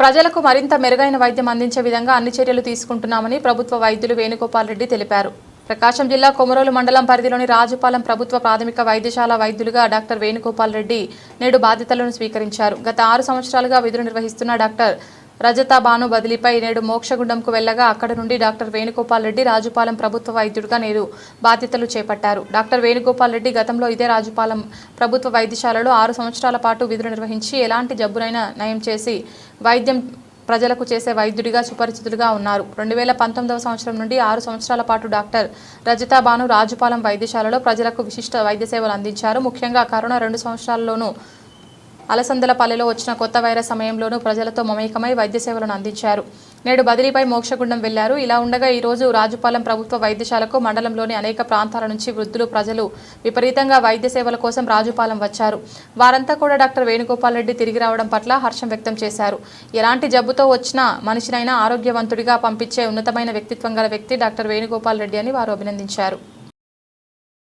ప్రజలకు మరింత మెరుగైన వైద్యం అందించే విధంగా అన్ని చర్యలు తీసుకుంటున్నామని ప్రభుత్వ వైద్యులు వేణుగోపాల్ రెడ్డి తెలిపారు. ప్రకాశం జిల్లా కొమరోలు మండలం పరిధిలోని రాజుపాలెం ప్రభుత్వ ప్రాథమిక వైద్యశాల వైద్యులుగా డాక్టర్ వేణుగోపాల్ రెడ్డి నేడు బాధ్యతలను స్వీకరించారు. గత ఆరు సంవత్సరాలుగా విధులు నిర్వహిస్తున్న డాక్టర్ రజత భాను బదిలీపై నేడు మోక్షగుండంకు వెళ్ళగా అక్కడ నుండి డాక్టర్ వేణుగోపాల్ రెడ్డి రాజుపాలెం ప్రభుత్వ వైద్యుడిగా నేడు బాధ్యతలు చేపట్టారు. డాక్టర్ వేణుగోపాల్ రెడ్డి గతంలో ఇదే రాజుపాలెం ప్రభుత్వ వైద్యశాలలో ఆరు సంవత్సరాల పాటు విధులు నిర్వహించి ఎలాంటి జబ్బునైనా నయం చేసి వైద్యం ప్రజలకు చేసే వైద్యుడిగా సుపరిచితులుగా ఉన్నారు. రెండు వేల పంతొమ్మిదవ సంవత్సరం నుండి ఆరు సంవత్సరాల పాటు డాక్టర్ రజతాబాను రాజుపాలెం వైద్యశాలలో ప్రజలకు విశిష్ట వైద్య సేవలు అందించారు. ముఖ్యంగా కరోనా రెండు సంవత్సరాల్లోనూ అలసందలపల్లెలో వచ్చిన కొత్త వైరస్ సమయంలోనూ ప్రజలతో మమేకమై వైద్య సేవలను అందించారు. నేడు బదిలీపై మోక్షగుండం వెళ్ళారు. ఇలా ఉండగా ఈరోజు రాజుపాలెం ప్రభుత్వ వైద్యశాలకు మండలంలోని అనేక ప్రాంతాల నుంచి వృద్ధులు ప్రజలు విపరీతంగా వైద్య సేవల కోసం రాజుపాలెం వచ్చారు. వారంతా కూడా డాక్టర్ వేణుగోపాల్ రెడ్డి తిరిగి రావడం పట్ల హర్షం వ్యక్తం చేశారు. ఎలాంటి జబ్బుతో వచ్చినా మనిషినైనా ఆరోగ్యవంతుడిగా పంపించే ఉన్నతమైన వ్యక్తిత్వం గల వ్యక్తి డాక్టర్ వేణుగోపాల్ రెడ్డి అని వారు అభినందించారు.